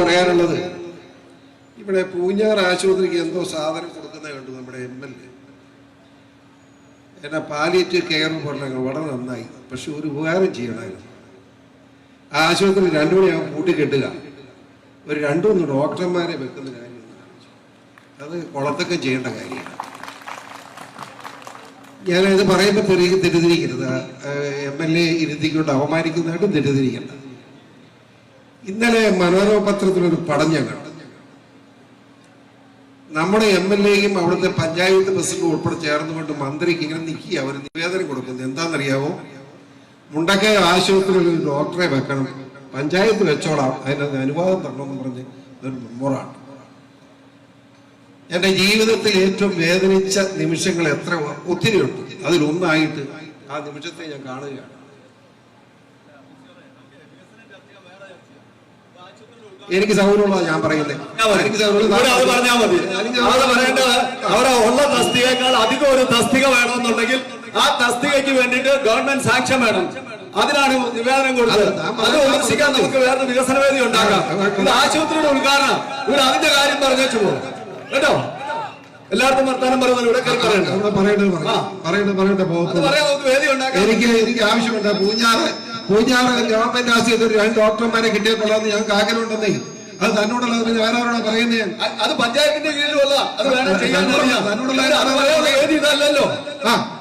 പറയാനുള്ളത്? ഇവിടെ പൂഞ്ഞാർ ആശുപത്രിക്ക് എന്തോ സാധനം കൊടുക്കുന്നത് കണ്ടു നമ്മുടെ എം എൽ എ. എന്നാ കെയർ പറഞ്ഞ വളരെ നന്നായി. പക്ഷെ ഒരു ഉപകാരം ചെയ്യണമായിരുന്നു. ആശുപത്രി രണ്ടു മണിയാകുമ്പോൾ കൂട്ടിക്കെട്ടുക ഒരു രണ്ടു മൂന്ന് ഡോക്ടർമാരെ വെക്കുന്ന കാര്യം. അത് കുളത്തൊക്കെ ചെയ്യേണ്ട കാര്യമാണ്. ഞാനത് പറയുമ്പോൾ തെറി തെറ്റിദ്ധരിക്കരുത്. എം എൽ എ ഇരുത്തിക്കൊണ്ട് അവമാനിക്കുന്നതായിട്ടും തെറ്റിദ്ധരിക്കണ്ട. ഇന്നലെ മനോരമ പത്രത്തിലൊരു പടം ഞാൻ കണ്ടു. നമ്മുടെ എം എൽ എയും അവിടുത്തെ പഞ്ചായത്ത് പ്രസിഡന്റും ഉൾപ്പെടെ ചേർന്നുകൊണ്ട് മന്ത്രിക്ക് ഇങ്ങനെ നിൽക്കുക അവർ നിവേദനം കൊടുക്കുന്നത് എന്താണെന്നറിയാവോ? മുണ്ടക്കയ ആശുപത്രിയിൽ ഒരു ഡോക്ടറെ വെക്കണം. പഞ്ചായത്ത് വെച്ചോളാം. അതിനകത്ത് അനുവാദം തരണമെന്ന് പറഞ്ഞ് ഒരു മെമ്മോറാണ്. എന്റെ ജീവിതത്തിൽ ഏറ്റവും വേദനിച്ച നിമിഷങ്ങൾ എത്ര ഒത്തിരിയുണ്ട്. അതിലൊന്നായിട്ട് ആ നിമിഷത്തെ ഞാൻ കാണുകയാണ്. എനിക്ക് സൗകര്യമുള്ള ഞാൻ പറയുന്നത് എനിക്ക് ഇവിടെ അത് പറഞ്ഞാൽ മതി. എനിക്ക് അത് പറയേണ്ടത് അവിടെ ഉള്ള തസ്തികയേക്കാൾ അധികം ഒരു തസ്തിക വേണമെന്നുണ്ടെങ്കിൽ ആ തസ്തികയ്ക്ക് വേണ്ടിയിട്ട് ഗവൺമെന്റ് സാക്ഷ്യം വേണം. അതിനാണ് നിവേദനം കൊടുത്തത്. അത് വിമർശിക്കാൻ നമുക്ക് വേറെ വികസന വേദി ഉണ്ടാക്കാം. ഇത് ആശുപത്രിയുടെ ഉദ്ഘാടനം. ഇവിടെ അതിന്റെ കാര്യം പറഞ്ഞു പോകും കേട്ടോ? എല്ലായിടത്തും വർത്താനം പറയുന്നത് ഇവിടെ പറയണ്ട. പറയേണ്ട ഉണ്ടാക്കാം. എനിക്ക് എനിക്ക് ആവശ്യമുണ്ട്. പൂഞ്ഞാറ് പൂഞ്ഞാറ് ഗവൺമെന്റ് ആശുപത്രി രണ്ട് ഡോക്ടർമാരെ കിട്ടിയപ്പോഴാന്ന് ഞങ്ങൾക്ക് ആഗ്രഹമുണ്ടെന്നേ. അത് തന്നോടുള്ള പിന്നെ വേറെ ആരോടാ പറയുന്നത് അത് പഞ്ചായത്തിന്റെ കീഴിലുള്ള അത് വേണം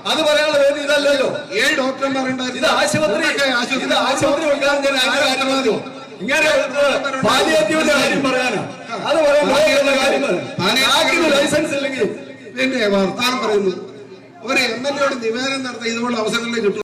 അത് പറയാനുള്ള വേദി ഇതല്ലല്ലോ. ഏഴ് ഇത് ഡോക്ടർമാരുണ്ടായിരുന്നു ആശുപത്രി ഇത് ആശുപത്രി ഇങ്ങനെ പാലിയേറ്റീവിന്റെ കാര്യം പറയാനോ. അത് ലൈസൻസ് ഇല്ലെങ്കിൽ. വർത്താനം പറയുന്നു. ഒരു എം എൽ എയോട് നിവേദനം നടത്താൻ ഇതുപോലെ അവസരങ്ങളിൽ കിട്ടും.